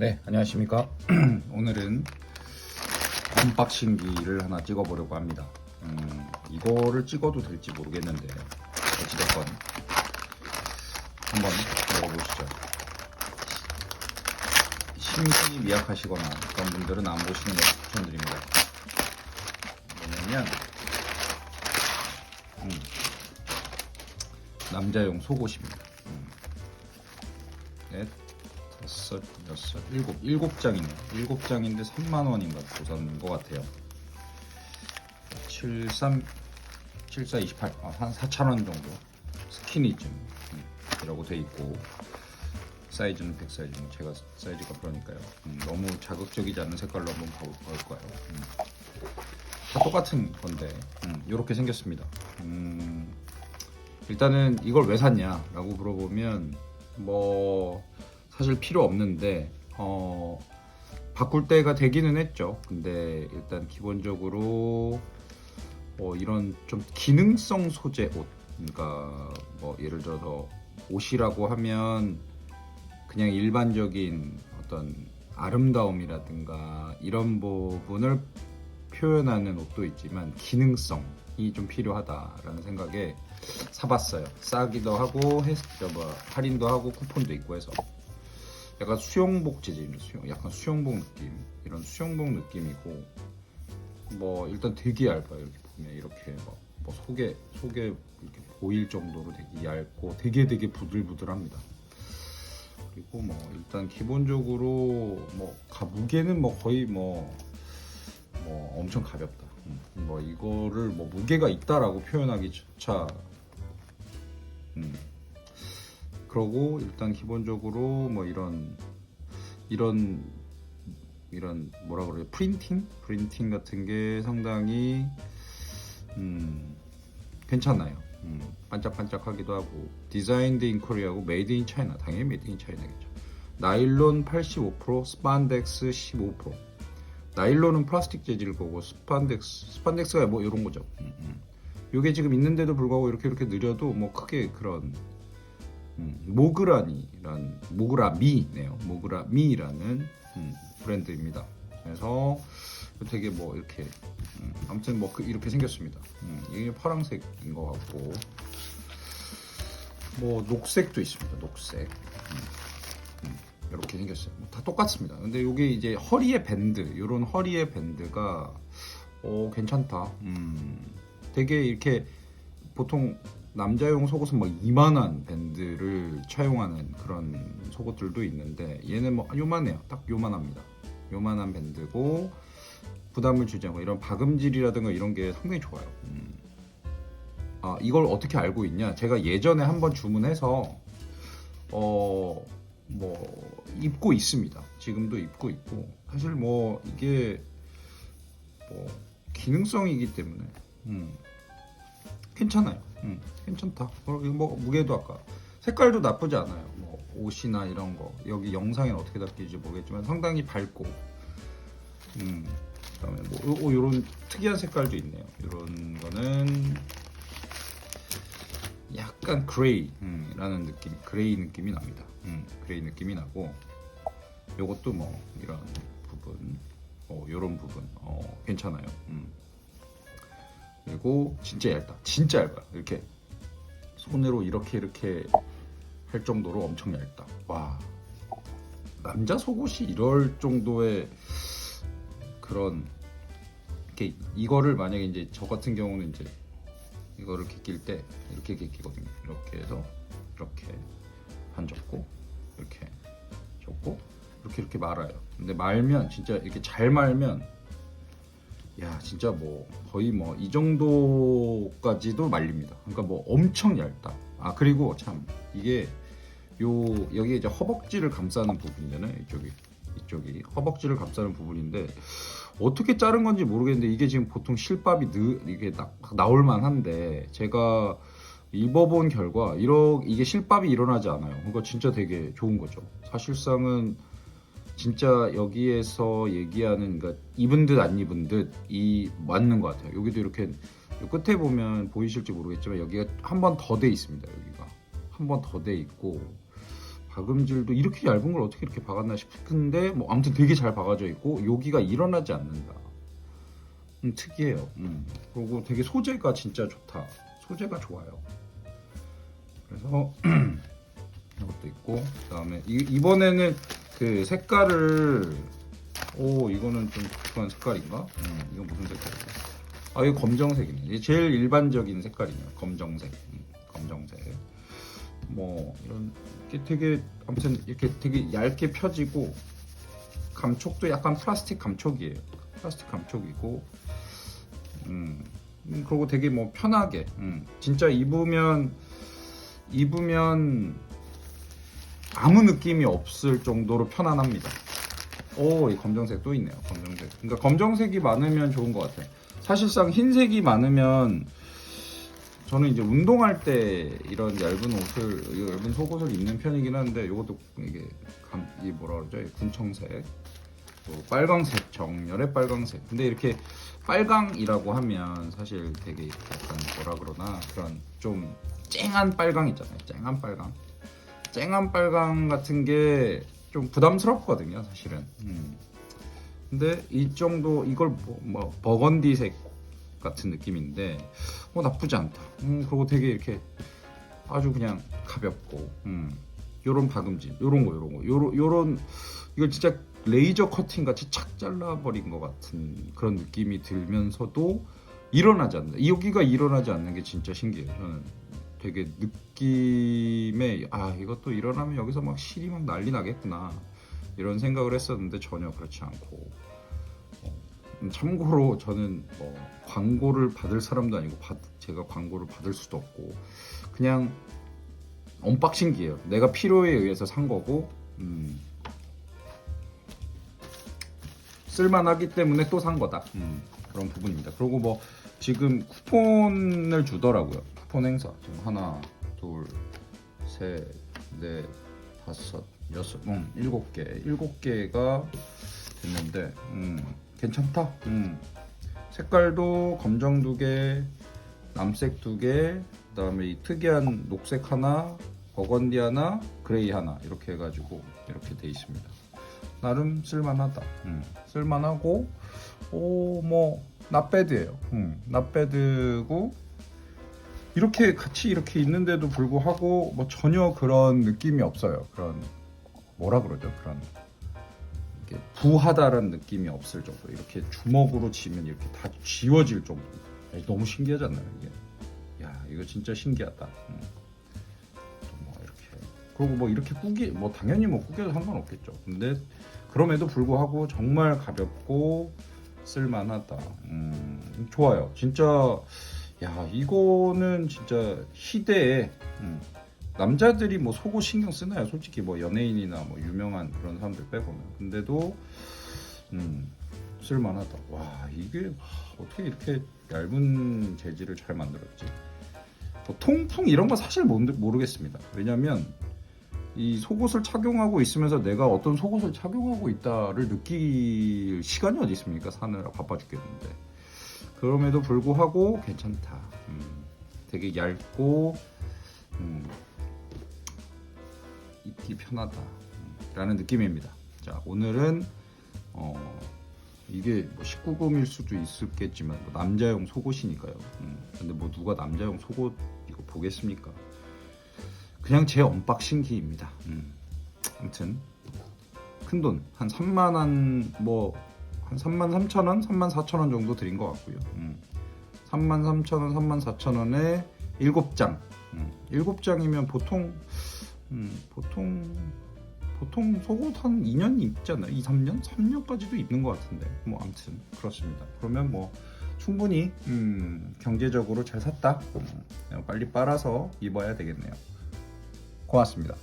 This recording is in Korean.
네, 안녕하십니까. 오늘은 언박싱기를 하나 찍어보려고 합니다. 음, 이거를 찍어도 될지 모르겠는데, 어찌됐건, 한번 먹어보시죠. 심신이 미약하시거나 그런 분들은 안 보시는 걸 추천드립니다. 왜냐면, 음, 남자용 속옷입니다. 음. 넷, 다섯, 여섯, 일곱, 일곱 장이네요. 일곱 장인데 3만 원인가 보상인 것 같아요. 73, 74, 28, 아, 한 4천 원 정도. 스키니즘이라고 돼 있고 사이즈는 100 사이즈는 제가 사이즈가 그러니까요. 음, 너무 자극적이지 않은 색깔로 한번 거예요. 음. 다 똑같은 건데 이렇게 생겼습니다. 음, 일단은 이걸 왜 샀냐라고 물어보면 뭐 사실 필요 없는데 어 바꿀 때가 되기는 했죠. 근데 일단 기본적으로 어 이런 좀 기능성 소재 옷 그러니까 뭐 예를 들어서 옷이라고 하면 그냥 일반적인 어떤 아름다움이라든가 이런 부분을 표현하는 옷도 있지만 기능성이 좀 필요하다라는 생각에 사봤어요. 싸기도 하고 해, 저 뭐, 할인도 하고 쿠폰도 있고 해서 약간 수영복 재질입니다. 수영, 약간 수영복 느낌 이런 수영복 느낌이고 뭐 일단 되게 얇아요. 이렇게 보면 이렇게 뭐, 뭐 속에 속에 이렇게 보일 정도로 되게 얇고 되게 되게 부들부들합니다. 그리고 뭐 일단 기본적으로 뭐 가- 무게는 뭐 거의 뭐, 뭐 엄청 가볍다. 음, 뭐 이거를 뭐 무게가 있다라고 표현하기조차 음. 그러고 일단 기본적으로 뭐 이런 이런 이런 뭐라 그래요 프린팅 프린팅 같은 게 상당히 음 괜찮아요. 음, 반짝반짝하기도 하고 디자인드 인 코리아고 메이드 인 차이나 당연히 메이드 인 차이나겠죠. 나일론 85% 스판덱스 15% 나일론은 플라스틱 재질 거고 스판덱스 스판덱스가 뭐 이런 거죠. 음, 음. 요게 지금 있는데도 불구하고 이렇게 이렇게 느려도 뭐 크게 그런 음, 모그라니란 모그라미네요. 모그라미라는 음, 브랜드입니다. 그래서 되게 뭐 이렇게 음, 아무튼 뭐 그- 이렇게 생겼습니다. 음, 이게 파란색인 것 같고 뭐 녹색도 있습니다. 녹색 음, 음, 이렇게 생겼어요. 뭐다 똑같습니다. 근데 이게 이제 허리에 밴드 이런 허리에 밴드가 어 괜찮다. 음, 되게 이렇게 보통 남자용 속옷은 뭐 이만한 밴드를 차용하는 그런 속옷들도 있는데 얘는 뭐 요만해요. 딱 요만합니다. 요만한 밴드고 부담을 주지 않고 이런 박음질이라든가 이런 게 상당히 좋아요. 음. 아 이걸 어떻게 알고 있냐? 제가 예전에 한번 주문해서 어 뭐 입고 있습니다. 지금도 입고 있고 사실 뭐 이게 뭐 기능성이기 때문에 음. 괜찮아요. 음, 괜찮다. 뭐 무게도 아까 색깔도 나쁘지 않아요. 뭐 옷이나 이런 거 여기 영상에 어떻게 담길지 모르겠지만 상당히 밝고 음, 그다음에 뭐 요, 런 특이한 색깔도 있네요. 이런 거는 약간 그레이라는 느낌, 그레이 느낌이 납니다. 음, 그레이 느낌이 나고 요것도 뭐 이런 부분, 어, 요런 부분 어, 괜찮아요. 음. 그리고 진짜 얇다. 진짜 얇아. 이렇게 손으로 이렇게 이렇게 할 정도로 엄청 얇다. 와. 남자 속옷이 이럴 정도의 그런 게 이거를 만약에 이제 저 같은 경우는 이제 이거를 이렇게 낄때 이렇게 이렇게 끼거든요. 이렇게 해서 이렇게 반 접고 이렇게 접고 이렇게 이렇게 말아요. 근데 말면 진짜 이렇게 잘 말면 야 진짜 뭐 거의 뭐 이 정도까지도 말립니다. 그러니까 뭐 엄청 얇다. 아 그리고 참 이게 요 여기 이제 허벅지를 감싸는 부분이잖아요. 이쪽이 이쪽이 허벅지를 감싸는 부분인데 어떻게 자른 건지 모르겠는데 이게 지금 보통 실밥이 느, 이게 나, 나올 만한데 제가 입어본 결과 이러 이게 실밥이 일어나지 않아요. 그러니까 진짜 되게 좋은 거죠. 사실상은 진짜 여기에서 얘기하는 그러니까 입은 듯 안 입은 듯 이 맞는 것 같아요. 여기도 이렇게 요 끝에 보면 보이실지 모르겠지만 여기가 한 번 더 돼 있습니다. 여기가 한 번 더 돼 있고 박음질도 이렇게 얇은 걸 어떻게 이렇게 박았나 싶은데 뭐 아무튼 되게 잘 박아져 있고 여기가 일어나지 않는다. 음, 특이해요. 음. 그리고 되게 소재가 진짜 좋다. 소재가 좋아요. 그래서 이것도 있고 그다음에 이, 이번에는 그 색깔을 오 이거는 좀 독특한 색깔인가? 음, 이거 무슨 색깔이야? 아 이거 검정색이네. 이게 제일 일반적인 색깔이네요. 검정색. 음, 검정색. 뭐 이런 게 되게 아무튼 이렇게 되게 얇게 펴지고 감촉도 약간 플라스틱 감촉이에요. 플라스틱 감촉이고 음, 음, 그리고 되게 뭐 편하게 음, 진짜 입으면 입으면 아무 느낌이 없을 정도로 편안합니다. 오, 이 검정색 또 있네요. 검정색. 그러니까 검정색이 많으면 좋은 것 같아요. 사실상 흰색이 많으면 저는 이제 운동할 때 이런 얇은 옷을 얇은 속옷을 입는 편이긴 한데 이것도 이게 감, 이 뭐라 그러죠? 이 군청색, 또 빨강색, 정렬의 빨강색. 근데 이렇게 빨강이라고 하면 사실 되게 약간 뭐라 그러나 그런 좀 쨍한 빨강 있잖아요. 쨍한 빨강. 쨍한 빨강 같은 게 좀 부담스럽거든요, 사실은. 음. 근데 이 정도 이걸 뭐, 뭐 버건디색 같은 느낌인데 어 나쁘지 않다. 음, 그리고 되게 이렇게 아주 그냥 가볍고 음, 요런 박음질, 요런 거, 요런 거, 요런 요런 이걸 진짜 레이저 커팅 같이 착 잘라버린 것 같은 그런 느낌이 들면서도 일어나지 않는다. 여기가 일어나지 않는 게 진짜 신기해요. 저는 되게 느낌에 아 이것도 일어나면 여기서 막 실이 막 난리 나겠구나 이런 생각을 했었는데 전혀 그렇지 않고 어, 음, 참고로 저는 뭐 광고를 받을 사람도 아니고 받- 제가 광고를 받을 수도 없고 그냥 언박싱기예요. 내가 필요에 의해서 산 거고 음, 쓸만하기 때문에 또 산 거다. 음, 그런 부분입니다. 그리고 뭐 지금 쿠폰을 주더라고요. 쿠폰 행사 지금 하나, 둘, 셋, 넷, 다섯, 여섯, 음, 일곱 개, 일곱 개가 됐는데 음, 괜찮다. 음, 색깔도 검정 두 개, 남색 두 개, 그 다음에 이 특이한 녹색 하나, 버건디 하나, 그레이 하나 이렇게 해가지고 이렇게 돼 있습니다. 나름 쓸만하다. 음, 쓸만하고 오뭐 낫배드예요. 음, 낫배드고 이렇게 같이 이렇게 있는데도 불구하고 뭐 전혀 그런 느낌이 없어요. 그런 뭐라 그러죠? 그런 부하다라는 느낌이 없을 정도. 이렇게 주먹으로 쥐면 이렇게 다 지워질 정도. 야, 너무 신기하지 않나요 이게? 야 이거 진짜 신기하다. 음. 또뭐 이렇게 그리고 뭐 이렇게 꾸기 뭐 당연히 뭐 꾸겨도 상관없겠죠. 근데 그럼에도 불구하고 정말 가볍고 쓸만하다. 음, 좋아요. 진짜 야 이거는 진짜 희대에 음, 남자들이 뭐 속옷 신경 쓰나요? 솔직히 뭐 연예인이나 뭐 유명한 그런 사람들 빼고는. 근데도 음, 쓸만하다. 와 이게 하, 어떻게 이렇게 얇은 재질을 잘 만들었지? 뭐 통풍 이런 거 사실 모- 모르겠습니다. 왜냐면 이 속옷을 착용하고 있으면서 내가 어떤 속옷을 착용하고 있다를 느낄 시간이 어디 있습니까? 사느라 바빠 죽겠는데. 그럼에도 불구하고 괜찮다. 음, 되게 얇고 음, 입기 편하다. 음, 라는 느낌입니다. 자, 오늘은 어, 이게 뭐 19금일 수도 있었겠지만 뭐 남자용 속옷이니까요. 음, 근데 뭐 누가 남자용 속옷 이거 보겠습니까? 그냥 제 언박싱기입니다. 음. 아무튼 큰돈 한 3만 원뭐 한 3만 3천 원, 3만 4천 원 정도 드린 것 같고요. 음. 3만 3천 원, 3만 4천 원에 7장. 음. 7장이면 보통 음, 보통 보통 속옷 한 2년 입잖아요. 2, 3년? 3년까지도 입는 것 같은데. 뭐 아무튼 그렇습니다. 그러면 뭐 충분히 음, 경제적으로 잘 샀다. 음, 빨리 빨아서 입어야 되겠네요. 고맙습니다.